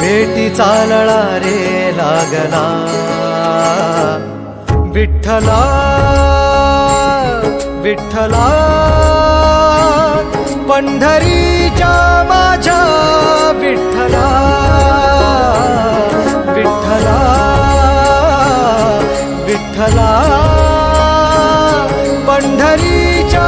भेटी चालळा रे लागला. विठ्ठला विठ्ठला पंढरीच्या माझ्या विठ्ठला विठ्ठला विठ्ठला पंढरीच्या